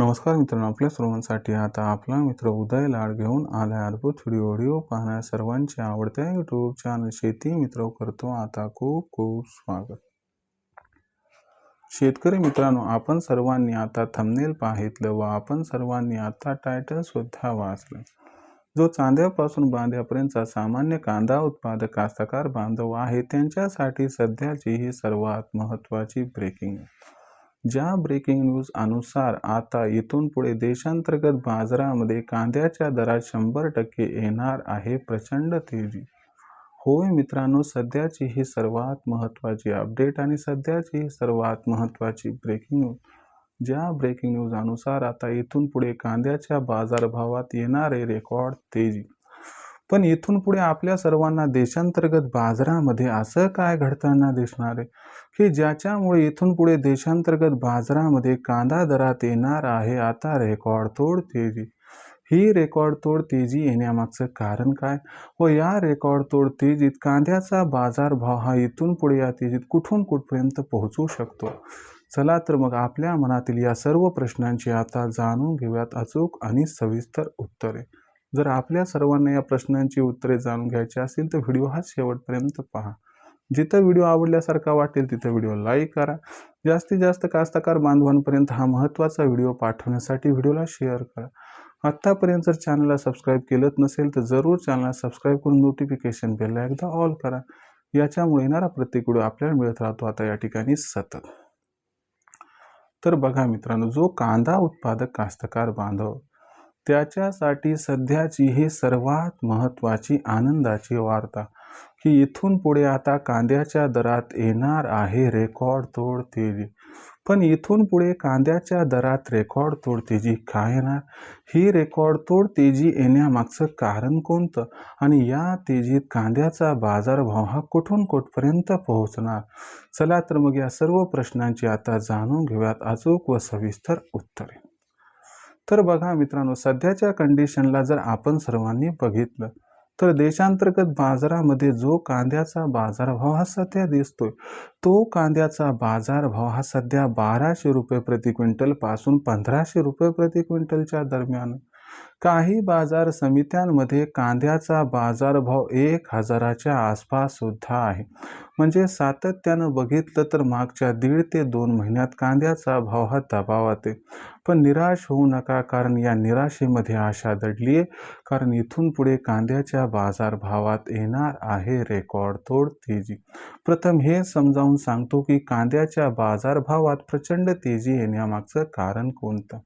नमस्कार मित्रांनो आपल्या सर्वांसाठी आता आपला मित्र उदय लाड घेऊन आलाय अद्भुत व्हिडिओ व्हिडिओ पाहण्या सर्वांचे आवडत्या यूट्यूब चॅनल शेती मित्र करतो आता खूप खूप स्वागत. शेतकरी मित्रांनो आपण सर्वांनी आता थंबनेल पाहितलं व आपण सर्वांनी आता टायटल सुद्धा वाचलं. जो चांद्यापासून बांध्यापर्यंतचा सामान्य कांदा उत्पादक कास्तकार बांधव आहे त्यांच्यासाठी सध्याची ही सर्वात महत्त्वाची ब्रेकिंग आहे ज्या ब्रेकिंग न्यूज अनुसार आता इथून पुढे देशांतर्गत बाजारामध्ये कांद्याच्या दरात शंभर टक्के येणार आहे प्रचंड तेजी. होय मित्रांनो सध्याची ही सर्वात महत्त्वाची अपडेट आणि सध्याची ही सर्वात महत्त्वाची ब्रेकिंग न्यूज ज्या ब्रेकिंग न्यूज अनुसार आता इथून पुढे कांद्याच्या बाजारभावात येणारे रेकॉर्ड तेजी. पण इथून पुढे आपल्या सर्वांना देशांतर्गत बाजारामध्ये असं काय घडताना दिसणार आहे? की ज्याच्यामुळे इथून पुढे देशांतर्गत बाजारामध्ये कांदा दरात येणार आहे आता रेकॉर्ड तोड तेजी. ही रेकॉर्ड तोड तेजी येण्यामागचं कारण काय? व या रेकॉर्ड तोड तेजीत कांद्याचा बाजारभाव हा इथून पुढे या तेजीत कुठून कुठपर्यंत पोहोचू शकतो? चला तर मग आपल्या मनातील या सर्व प्रश्नांची आता जाणून घेऊयात अचूक आणि सविस्तर उत्तरे. जर आपल्या सर्वांना या प्रश्नांची उत्तरे जाणून घ्यायची असतील तर व्हिडिओ हा शेवटपर्यंत पहा. जिथं व्हिडिओ आवडल्यासारखा वाटेल तिथं व्हिडिओ लाईक करा. जास्तीत जास्त कास्तकार बांधवांपर्यंत हा महत्त्वाचा व्हिडिओ पाठवण्यासाठी व्हिडिओला शेअर करा. आत्तापर्यंत जर चॅनलला सबस्क्राईब केलंच नसेल तर जरूर चॅनलला सबस्क्राईब करून नोटिफिकेशन बेलला एकदा ऑल करा. याच्यामुळे येणारा प्रत्येक व्हिडिओ आपल्याला मिळत राहतो. आता या ठिकाणी सतत. तर बघा मित्रांनो जो कांदा उत्पादक कास्तकार बांधव त्याच्यासाठी सध्याची ही सर्वात महत्त्वाची आनंदाची वार्ता की इथून पुढे आता कांद्याच्या दरात येणार आहे रेकॉर्ड तोड तेजी पण इथून पुढे कांद्याच्या दरात रेकॉर्ड तोड तेजी काय येणार? ही रेकॉर्ड तोड तेजी येण्यामागचं कारण कोणतं? आणि या तेजीत कांद्याचा बाजारभाव हा कुठून कुठपर्यंत पोहोचणार? चला तर मग या सर्व प्रश्नांची आता जाणून घेऊयात अचूक व सविस्तर उत्तरे. तर बघा मित्रांनो सध्याच्या कंडिशनला जर आपण सर्वांनी बघितलं तर देशांतर्गत बाजारामध्ये जो कांद्याचा बाजारभाव हा सध्या दिसतोय तो कांद्याचा बाजारभाव हा सध्या बाराशे रुपये प्रति क्विंटलपासून पंधराशे रुपये प्रति क्विंटलच्या दरम्यान. काही बाजार समित्यांमध्ये कांद्याचा बाजारभाव एक हजाराच्या आसपास सुद्धा आहे. म्हणजे सातत्यानं बघितलं तर मागच्या दीड ते दोन महिन्यात कांद्याचा भाव हा दबावात आहे. पण निराश होऊ नका कारण या निराशेमध्ये आशा दडली आहे कारण इथून पुढे कांद्याच्या बाजारभावात येणार आहे रेकॉर्ड तोड तेजी. प्रथम हे समजावून सांगतो की कांद्याच्या बाजारभावात प्रचंड तेजी येण्यामागचं कारण कोणतं?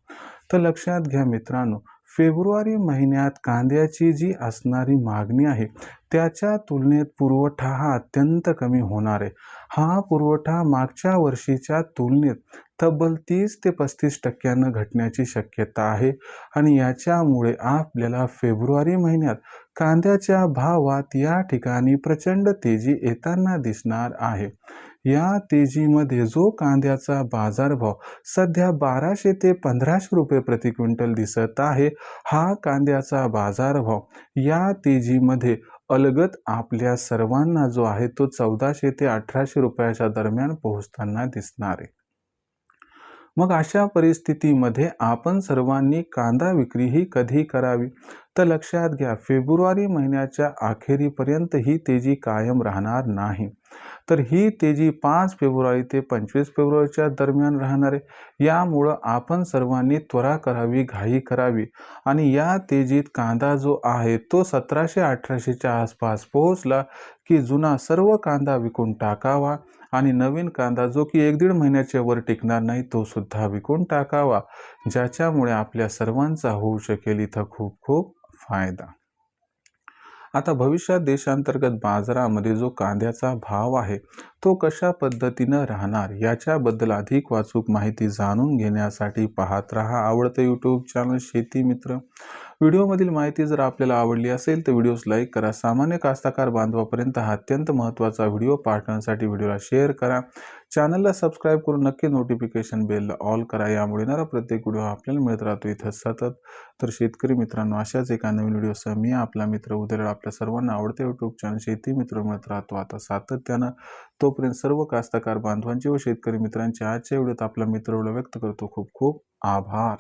तर लक्षात घ्या मित्रांनो फेब्रुवारी महिन्यात कांद्याची जी असणारी मागणी आहे त्याच्या तुलनेत पुरवठा हा अत्यंत कमी होणार आहे. हा पुरवठा मागच्या वर्षीच्या तुलनेत तब्बल तीस ते पस्तीस टक्क्यानं घटण्याची शक्यता आहे आणि याच्यामुळे आपल्याला फेब्रुवारी महिन्यात कांद्याच्या भावात या ठिकाणी प्रचंड तेजी येताना दिसणार आहे. या तेजीमध्ये जो कांद्याचा बाजारभाव सध्या बाराशे ते पंधराशे रुपये प्रति क्विंटल दिसत आहे हा कांद्याचा बाजारभाव या तेजीमध्ये अलगत आपल्या सर्वांना जो आहे तो चौदाशे ते अठराशे रुपयाच्या दरम्यान पोहोचताना दिसणार आहे. मग अशा परिस्थितीमध्ये आपण सर्वांनी कांदा विक्री ही कधी करावी? तर लक्षात घ्या फेब्रुवारी महिन्याच्या अखेरीपर्यंत ही तेजी कायम राहणार नाही. तर ही तेजी पाच फेब्रुवारी ते पंचवीस फेब्रुवारीच्या दरम्यान राहणार आहे. यामुळं आपण सर्वांनी त्वरा करावी घाई करावी. आणि या तेजीत कांदा जो आहे तो सतराशे अठराशेच्या आसपास पोहोचला की जुना सर्व कांदा विकून टाकावा. आणि नवीन कांदा जो की एक दीड महिन्याच्या वर टिकणार नाही तो सुद्धा विकून टाकावा ज्याच्यामुळे आपल्या सर्वांचा होऊ शकेल इथं खूप खूप फायदा. आता भविष्यात देशांतर्गत बाजारामध्ये जो कांद्याचा भाव आहे तो कशा पद्धतीनं राहणार याच्याबद्दल अधिक वाचूक माहिती जाणून घेण्यासाठी पाहत रहा आवडतं यूट्यूब चॅनल शेती मित्र. व्हिडिओमधील माहिती जर आपल्याला आवडली असेल तर व्हिडिओज लाईक करा. सामान्य कास्ताकार बांधवापर्यंत हा अत्यंत महत्त्वाचा व्हिडिओ पाठवण्यासाठी व्हिडिओला शेअर करा. चॅनलला सबस्क्राईब करून नक्की नोटिफिकेशन बेलला ऑल करा. यामुळे येणारा प्रत्येक व्हिडिओ आपल्याला मिळत राहतो. इथं सतत तर शेतकरी मित्रांनो अशाच एका नवीन व्हिडिओसह मी आपला मित्र उद्या आपल्या सर्वांना आवडते यूट्यूब चॅनल शेती मित्र मिळत राहतो. आता सातत्यानं तोपर्यंत सर्व कास्तकार बांधवांचे व शेतकरी मित्रांचे आजच्या व्हिडिओत आपला मित्र व्यक्त करतो. खूप खूप आभार.